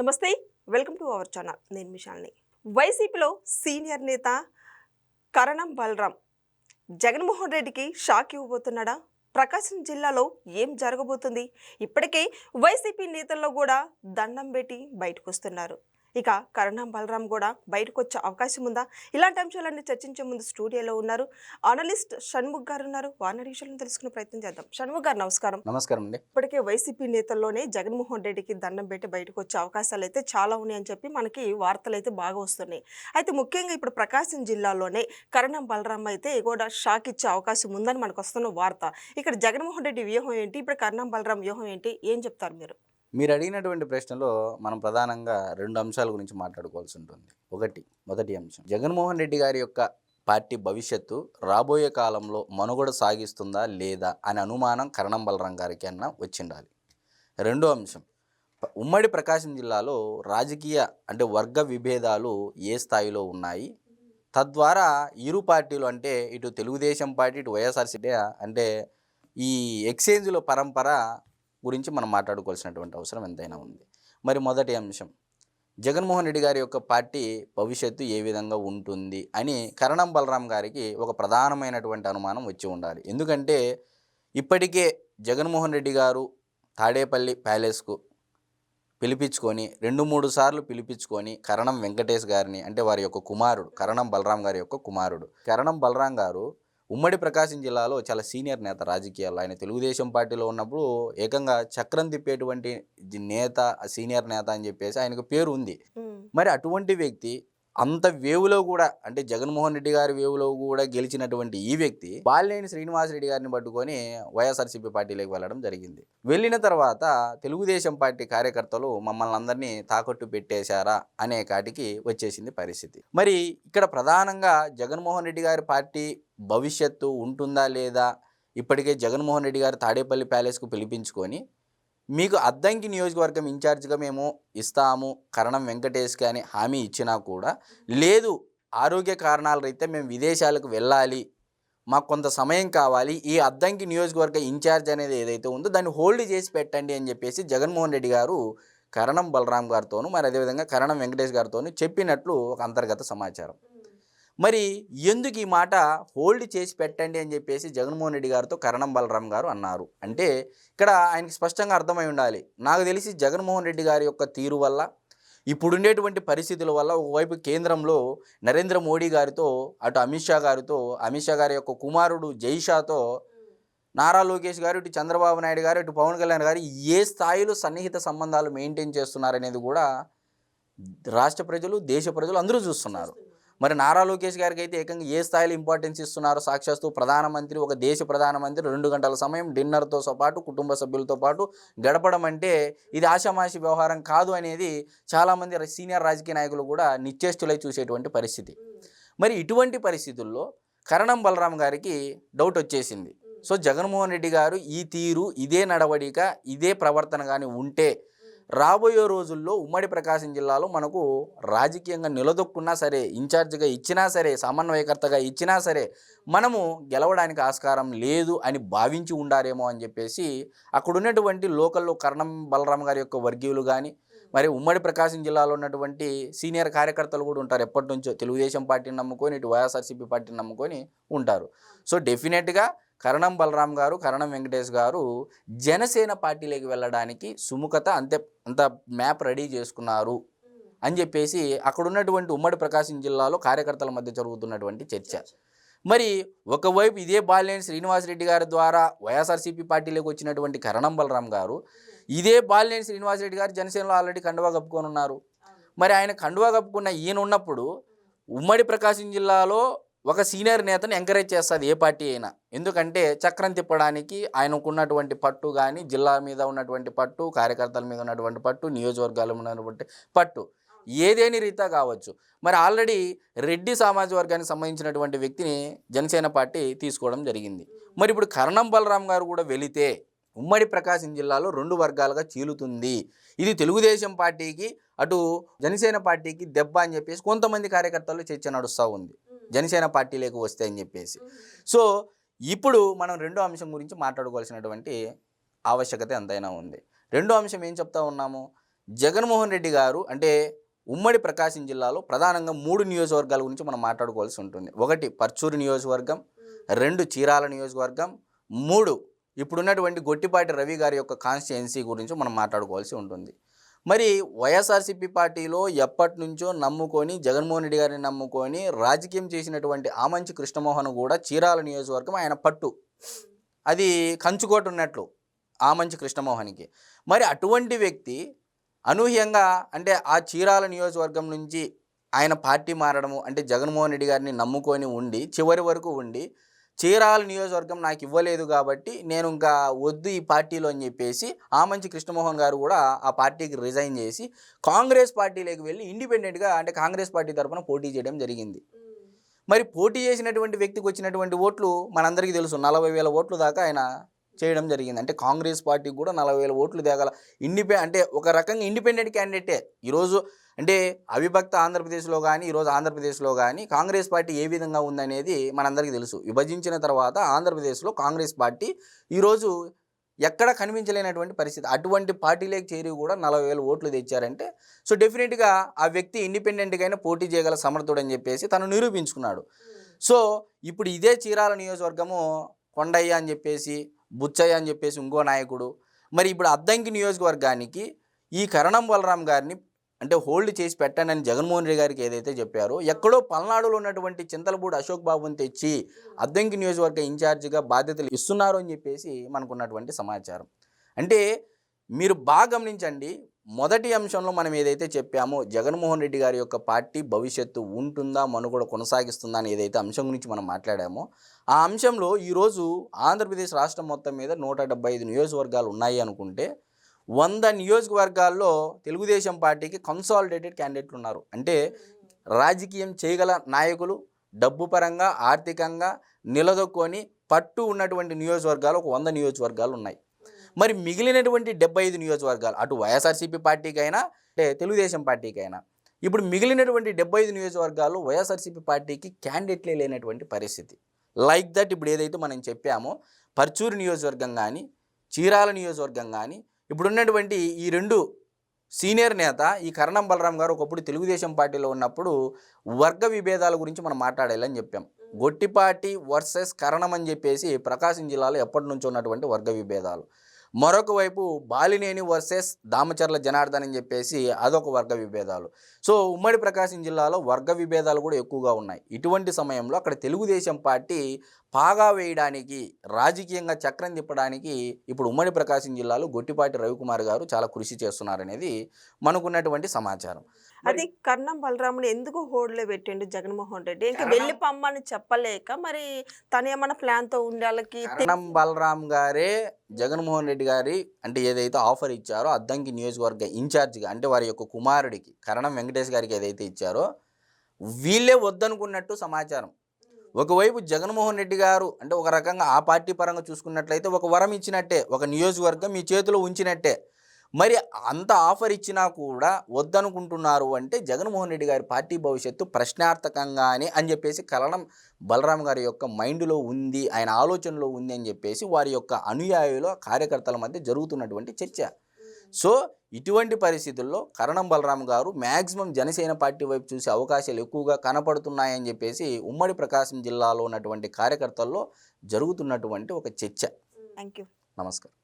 నమస్తే welcome to our channel. నేను మిషాల్ని వైసీపీలో సీనియర్ నేత కరణం బలరాం జగన్మోహన్ రెడ్డికి షాక్ ఇవ్వబోతున్నాడా? ప్రకాశం జిల్లాలో ఏం జరగబోతుంది? ఇప్పటికే వైసీపీ నేతల్లో కూడా దండం పెట్టి బయటకు వస్తున్నారు ఇక కరణం బలరాం కూడా బయటకు వచ్చే అవకాశం ఉందా ఇలాంటి అంశాలన్నీ చర్చించే ముందు స్టూడియోలో ఉన్నారు అనలిస్ట్ షణ్ముఖ్ గారు ఉన్నారు వారి విషయాలను తెలుసుకునే ప్రయత్నం చేద్దాం. షణ్ముఖ్ గారు నమస్కారం. నమస్కారం అండి. ఇప్పటికే వైసీపీ నేతల్లోనే జగన్మోహన్ రెడ్డికి దండం పెట్టి బయటకు వచ్చే అవకాశాలు అయితే చాలా ఉన్నాయని చెప్పి మనకి వార్తలు అయితే బాగా వస్తున్నాయి. అయితే ముఖ్యంగా ఇప్పుడు ప్రకాశం జిల్లాలోనే కరణం బలరాం అయితే కూడా షాక్ ఇచ్చే అవకాశం ఉందని మనకు వస్తున్న వార్త. ఇక్కడ జగన్మోహన్ రెడ్డి వ్యూహం ఏంటి? ఇప్పుడు కరణం బలరాం వ్యూహం ఏంటి? ఏం చెప్తారు మీరు? మీరు అడిగినటువంటి ప్రశ్నలో మనం ప్రధానంగా రెండు అంశాల గురించి మాట్లాడుకోవాల్సి ఉంటుంది ఒకటి మొదటి అంశం. జగన్మోహన్ రెడ్డి గారి యొక్క పార్టీ భవిష్యత్తు రాబోయే కాలంలో మనుగడ సాగిస్తుందా లేదా అనే అనుమానం కరణం బలరాం గారికి అన్న వచ్చిండాలి. రెండో అంశం ఉమ్మడి ప్రకాశం జిల్లాలో రాజకీయ అంటే వర్గ విభేదాలు ఏ స్థాయిలో ఉన్నాయి? తద్వారా ఇరు పార్టీలు అంటే ఇటు తెలుగుదేశం పార్టీ ఇటు వైఎస్ఆర్సీ అంటే ఈ ఎక్స్చేంజ్ల పరంపర గురించి మనం మాట్లాడుకోవాల్సినటువంటి అవసరం ఎంతైనా ఉంది. మరి మొదటి అంశం. జగన్మోహన్ రెడ్డి గారి యొక్క పార్టీ భవిష్యత్తు ఏ విధంగా ఉంటుంది అని కరణం బలరాం గారికి ఒక ప్రధానమైనటువంటి అనుమానం వచ్చి ఉండాలి. ఎందుకంటే ఇప్పటికే జగన్మోహన్ రెడ్డి గారు తాడేపల్లి ప్యాలెస్కు పిలిపించుకొని రెండు మూడు సార్లు పిలిపించుకొని కరణం వెంకటేష్ గారిని అంటే వారి యొక్క కుమారుడు కరణం బలరాం గారి యొక్క కుమారుడు కరణం బలరాం గారు ఉమ్మడి ప్రకాశం జిల్లాలో చాలా సీనియర్ నేత రాజకీయాల్లో. ఆయన తెలుగుదేశం పార్టీలో ఉన్నప్పుడు ఏకంగా చక్రం తిప్పేటువంటి నేత సీనియర్ నేత అని చెప్పేసి ఆయనకు పేరు ఉంది మరి అటువంటి వ్యక్తి అంత వేవులో కూడా అంటే జగన్మోహన్ రెడ్డి గారి వేవులో కూడా గెలిచినటువంటి ఈ వ్యక్తి బాలినేని శ్రీనివాసరెడ్డి గారిని పట్టుకొని వైఎస్ఆర్సీపీ పార్టీలోకి వెళ్ళడం జరిగింది. వెళ్ళిన తర్వాత తెలుగుదేశం పార్టీ కార్యకర్తలు మమ్మల్ని అందరినీ తాకట్టు పెట్టేశారా అనే కాటికి వచ్చేసింది పరిస్థితి. మరి ఇక్కడ ప్రధానంగా జగన్మోహన్ రెడ్డి గారి పార్టీ భవిష్యత్తు ఉంటుందా లేదా? ఇప్పటికే జగన్మోహన్ రెడ్డి గారు తాడేపల్లి ప్యాలెస్కు పిలిపించుకొని మీకు అద్దంకి నియోజకవర్గం ఇన్ఛార్జ్గా మేము ఇస్తాము కరణం వెంకటేష్ అని హామీ ఇచ్చినా కూడా లేదు. ఆరోగ్య కారణాల రీత్యా మేము విదేశాలకు వెళ్ళాలి. మాకు కొంత సమయం కావాలి. ఈ అద్దంకి నియోజకవర్గ ఇన్ఛార్జ్ అనేది ఏదైతే ఉందో దాన్ని హోల్డ్ చేసి పెట్టండి అని చెప్పేసి జగన్మోహన్ రెడ్డి గారు కరణం బలరాం గారితోనూ మరి అదేవిధంగా కరణం వెంకటేష్ గారితోనూ చెప్పినట్లు ఒక అంతర్గత సమాచారం. మరి ఎందుకు ఈ మాట హోల్డ్ చేసి పెట్టండి అని చెప్పేసి జగన్మోహన్ రెడ్డి గారితో కరణం బలరాం గారు అన్నారు. అంటే ఇక్కడ ఆయనకి స్పష్టంగా అర్థమై ఉండాలి. నాకు తెలిసి జగన్మోహన్ రెడ్డి గారి యొక్క తీరు వల్ల ఇప్పుడుండేటువంటి పరిస్థితుల వల్ల ఒకవైపు కేంద్రంలో నరేంద్ర మోడీ గారితో అటు అమిత్ షా గారితో అమిత్ షా గారి యొక్క కుమారుడు జైషాతో నారా లోకేష్ గారు ఇటు చంద్రబాబు నాయుడు గారు ఇటు పవన్ కళ్యాణ్ గారు ఏ స్థాయిలో సన్నిహిత సంబంధాలు మెయింటైన్ చేస్తున్నారనేది కూడా రాష్ట్ర ప్రజలు దేశ ప్రజలు అందరూ చూస్తున్నారు. మరి నారా లోకేష్ గారికి అయితే ఏకంగా ఏ స్థాయిలో ఇంపార్టెన్స్ ఇస్తున్నారో సాక్షాత్తు ప్రధానమంత్రి ఒక దేశ ప్రధానమంత్రి రెండు గంటల సమయం డిన్నర్తో పాటు కుటుంబ సభ్యులతో పాటు గడపడం అంటే ఇది ఆషామాషి వ్యవహారం కాదు అనేది చాలామంది సీనియర్ రాజకీయ నాయకులు కూడా నిశ్చేష్టులై చూసేటువంటి పరిస్థితి. మరి ఇటువంటి పరిస్థితుల్లో కరణం బలరాం గారికి డౌట్ వచ్చేసింది. సో జగన్మోహన్ రెడ్డి గారు ఈ తీరు ఇదే నడవడిక ఇదే ప్రవర్తన కానీ ఉంటే రాబోయే రోజుల్లో ఉమ్మడి ప్రకాశం జిల్లాలో మనకు రాజకీయంగా నిలదొక్కున్నా సరే ఇన్ఛార్జిగా ఇచ్చినా సరే సమన్వయకర్తగా ఇచ్చినా సరే మనము గెలవడానికి ఆస్కారం లేదు అని భావించి ఉండారేమో అని చెప్పేసి అక్కడ ఉన్నటువంటి లోకల్లో కరణం బలరాం గారి యొక్క వర్గీయులు కానీ మరి ఉమ్మడి ప్రకాశం జిల్లాలో ఉన్నటువంటి సీనియర్ కార్యకర్తలు కూడా ఉంటారు. ఎప్పటి నుంచో తెలుగుదేశం పార్టీని నమ్ముకొని ఇటు వైఎస్ఆర్సీపీ పార్టీని నమ్ముకొని ఉంటారు. సో డెఫినెట్గా కరణం బలరాం గారు కరణం వెంకటేష్ గారు జనసేన పార్టీలోకి వెళ్ళడానికి సుముఖత అంతే అంత మ్యాప్ రెడీ చేసుకున్నారు అని చెప్పేసి అక్కడ ఉన్నటువంటి ఉమ్మడి ప్రకాశం జిల్లాలో కార్యకర్తల మధ్య జరుగుతున్నటువంటి చర్చ. మరి ఒకవైపు ఇదే బాలినేని శ్రీనివాసరెడ్డి గారి ద్వారా వైఎస్ఆర్సీపీ పార్టీలోకి వచ్చినటువంటి కరణం బలరాం గారు ఇదే బాలినేని శ్రీనివాసరెడ్డి గారు జనసేనలో ఆల్రెడీ కండువా కప్పుకొని ఉన్నారు. మరి ఆయన కండువా కప్పుకున్న ఈయన ఉన్నప్పుడు ఉమ్మడి ప్రకాశం జిల్లాలో ఒక సీనియర్ నేతను ఎంకరేజ్ చేస్తుంది ఏ పార్టీ అయినా. ఎందుకంటే చక్రం తిప్పడానికి ఆయనకు ఉన్నటువంటి పట్టు కానీ జిల్లా మీద ఉన్నటువంటి పట్టు కార్యకర్తల మీద ఉన్నటువంటి పట్టు నియోజకవర్గాల మీద ఉన్నటువంటి పట్టు. ఏదేని రీతా కావచ్చు. మరి ఆల్రెడీ రెడ్డి సామాజిక వర్గానికి సంబంధించినటువంటి వ్యక్తిని జనసేన పార్టీ తీసుకోవడం జరిగింది. మరి ఇప్పుడు కరణం బలరాం గారు కూడా వెళితే ఉమ్మడి ప్రకాశం జిల్లాలో రెండు వర్గాలుగా చీలుతుంది. ఇది తెలుగుదేశం పార్టీకి అటు జనసేన పార్టీకి దెబ్బ అని చెప్పేసి కొంతమంది కార్యకర్తలు చర్చ నడుస్తూ ఉంది. జనసేన పార్టీలోకి వస్తే అని చెప్పేసి. సో ఇప్పుడు మనం రెండో అంశం గురించి మాట్లాడుకోవాల్సినటువంటి ఆవశ్యకత ఎంతైనా ఉంది. రెండో అంశం ఏం చెప్తా ఉన్నాము? జగన్మోహన్ రెడ్డి గారు అంటే ఉమ్మడి ప్రకాశం జిల్లాలో ప్రధానంగా మూడు నియోజకవర్గాల గురించి మనం మాట్లాడుకోవాల్సి ఉంటుంది. ఒకటి పర్చూరు నియోజకవర్గం రెండు చీరాల నియోజకవర్గం మూడు ఇప్పుడున్నటువంటి గొట్టిపాటి రవి గారి యొక్క కాన్స్టిట్యున్సీ గురించి మనం మాట్లాడుకోవాల్సి ఉంటుంది. మరి వైఎస్ఆర్సీపీ పార్టీలో ఎప్పటి నుంచో నమ్ముకొని జగన్మోహన్ రెడ్డి గారిని నమ్ముకొని రాజకీయం చేసినటువంటి ఆమంచి కృష్ణమోహన్ కూడా చీరాల నియోజకవర్గం ఆయన పట్టు. అది కంచుకోట ఉన్నట్లు ఆమంచి కృష్ణమోహన్కి. మరి అటువంటి వ్యక్తి అనూహ్యంగా అంటే ఆ చీరాల నియోజకవర్గం నుంచి ఆయన పార్టీ మారడము అంటే జగన్మోహన్ రెడ్డి గారిని నమ్ముకొని ఉండి చివరి వరకు ఉండి చీరాల నియోజకవర్గం నాకు ఇవ్వలేదు కాబట్టి నేను ఇంకా వద్దు ఈ పార్టీలో అని చెప్పేసి ఆమంచి కృష్ణమోహన్ గారు కూడా ఆ పార్టీకి రిజైన్ చేసి కాంగ్రెస్ పార్టీలోకి వెళ్ళి ఇండిపెండెంట్గా అంటే కాంగ్రెస్ పార్టీ తరఫున పోటీ చేయడం జరిగింది. మరి పోటీ చేసినటువంటి వ్యక్తికి వచ్చినటువంటి ఓట్లు మనందరికీ తెలుసు నలభై వేల ఓట్లు దాకా ఆయన చేయడం జరిగింది. అంటే కాంగ్రెస్ పార్టీకి కూడా నలభై వేల ఓట్లు తేగల ఇండిపె అంటే ఒక రకంగా ఇండిపెండెంట్ క్యాండిడేటే ఈరోజు అంటే అవిభక్త ఆంధ్రప్రదేశ్లో కానీ ఈరోజు ఆంధ్రప్రదేశ్లో కానీ కాంగ్రెస్ పార్టీ ఏ విధంగా ఉందనేది మనందరికీ తెలుసు. విభజించిన తర్వాత ఆంధ్రప్రదేశ్లో కాంగ్రెస్ పార్టీ ఈరోజు ఎక్కడ కనిపించలేనటువంటి పరిస్థితి. అటువంటి పార్టీలోకి చేరి కూడా నలభై వేల ఓట్లు తెచ్చారంటే సో డెఫినెట్గా ఆ వ్యక్తి ఇండిపెండెంట్గా అయినా పోటీ చేయగల సమర్థుడు అని చెప్పేసి తను నిరూపించుకున్నాడు. సో ఇప్పుడు ఇదే చీరాల నియోజకవర్గము కొండయ్య అని చెప్పేసి బుచ్చయ్య అని చెప్పేసి ఇంకో నాయకుడు. మరి ఇప్పుడు అద్దంకి నియోజకవర్గానికి ఈ కరణం బలరాం గారిని అంటే హోల్డ్ చేసి పెట్టానని జగన్మోహన్ రెడ్డి గారికి ఏదైతే చెప్పారో ఎక్కడో పల్నాడులో ఉన్నటువంటి చింతలపూడి అశోక్ బాబుని తెచ్చి అద్దంకి నియోజకవర్గ ఇన్ఛార్జిగా బాధ్యతలు ఇస్తున్నారు అని చెప్పేసి మనకున్నటువంటి సమాచారం. అంటే మీరు బాగా గమనించండి మొదటి అంశంలో మనం ఏదైతే చెప్పామో జగన్మోహన్ రెడ్డి గారి యొక్క పార్టీ భవిష్యత్తు ఉంటుందా మనుగడ కొనసాగిస్తుందా అని ఏదైతే అంశం గురించి మనం మాట్లాడామో ఆ అంశంలో ఈరోజు ఆంధ్రప్రదేశ్ రాష్ట్రం మొత్తం మీద నూట డెబ్బై ఐదు నియోజకవర్గాలు ఉన్నాయి అనుకుంటే వంద నియోజకవర్గాల్లో తెలుగుదేశం పార్టీకి కన్సాలిడేటెడ్ క్యాండిడేట్లు ఉన్నారు అంటే రాజకీయం చేయగల నాయకులు డబ్బు పరంగా ఆర్థికంగా నిలదొక్కొని పట్టు ఉన్నటువంటి నియోజకవర్గాలు ఒక వంద నియోజకవర్గాలు ఉన్నాయి. మరి మిగిలినటువంటి డెబ్బై ఐదు నియోజకవర్గాలు అటు వైఎస్ఆర్సీపీ పార్టీకైనా అంటే తెలుగుదేశం పార్టీకైనా ఇప్పుడు మిగిలినటువంటి డెబ్బై ఐదు నియోజకవర్గాలు వైఎస్ఆర్సీపీ పార్టీకి క్యాండిడేట్లే లేనటువంటి పరిస్థితి. లైక్ దట్ ఇప్పుడు ఏదైతే మనం చెప్పామో పర్చూరు నియోజకవర్గం కానీ చీరాల నియోజకవర్గం కానీ ఇప్పుడున్నటువంటి ఈ రెండు సీనియర్ నేత ఈ కరణం బలరాం గారు ఒకప్పుడు తెలుగుదేశం పార్టీలో ఉన్నప్పుడు వర్గ విభేదాల గురించి మనం మాట్లాడాలని చెప్పాం. గొట్టిపాటి వర్సెస్ కరణం అని చెప్పేసి ప్రకాశం జిల్లాలో ఎప్పటి నుంచో ఉన్నటువంటి వర్గ విభేదాలు. మరొక వైపు బాలినేని వర్సెస్ దామచర్ల జనార్దన్ అని చెప్పేసి అదొక వర్గ విభేదాలు. సో ఉమ్మడి ప్రకాశం జిల్లాలో వర్గ విభేదాలు కూడా ఎక్కువగా ఉన్నాయి. ఇటువంటి సమయంలో అక్కడ తెలుగుదేశం పార్టీ పాగా వేయడానికి రాజకీయంగా చక్రం తిప్పడానికి ఇప్పుడు ఉమ్మడి ప్రకాశం జిల్లాలో గొట్టిపాటి రవికుమార్ గారు చాలా కృషి చేస్తున్నారనేది మనకున్నటువంటి సమాచారం. అది కర్ణం బలరాముని ఎందుకు హోడ్లో పెట్టిండు జగన్మోహన్ రెడ్డి? ఇంకా వెళ్ళి పమ్మని చెప్పలేక మరి తను ఏమన్నా ప్లాన్తో ఉండాలకి కరణం బలరాం గారే జగన్మోహన్ రెడ్డి గారి అంటే ఏదైతే ఆఫర్ ఇచ్చారో అద్దంకి నియోజకవర్గ ఇన్ఛార్జిగా అంటే వారి యొక్క కుమారుడికి కరణం వెంకటేష్ గారికి ఏదైతే ఇచ్చారో వీళ్ళే వద్దనుకున్నట్టు సమాచారం. ఒకవైపు జగన్మోహన్ రెడ్డి గారు అంటే ఒక రకంగా ఆ పార్టీ పరంగా చూసుకున్నట్లయితే ఒక వరం ఇచ్చినట్టే ఒక నియోజకవర్గం మీ చేతిలో ఉంచినట్టే. మరి అంత ఆఫర్ ఇచ్చినా కూడా వద్దనుకుంటున్నారు అంటే జగన్మోహన్ రెడ్డి గారి పార్టీ భవిష్యత్తు ప్రశ్నార్థకంగానే అని చెప్పేసి కరణం బలరాం గారి యొక్క మైండ్లో ఉంది ఆయన ఆలోచనలో ఉంది అని చెప్పేసి వారి యొక్క అనుయాయుల కార్యకర్తల మధ్య జరుగుతున్నటువంటి చర్చ. సో ఇటువంటి పరిస్థితుల్లో కరణం బలరాం గారు మ్యాక్సిమం జనసేన పార్టీ వైపు చూసే అవకాశాలు ఎక్కువగా కనపడుతున్నాయని చెప్పేసి ఉమ్మడి ప్రకాశం జిల్లాలో ఉన్నటువంటి కార్యకర్తల్లో జరుగుతున్నటువంటి ఒక చర్చ. థ్యాంక్ యూ నమస్కారం.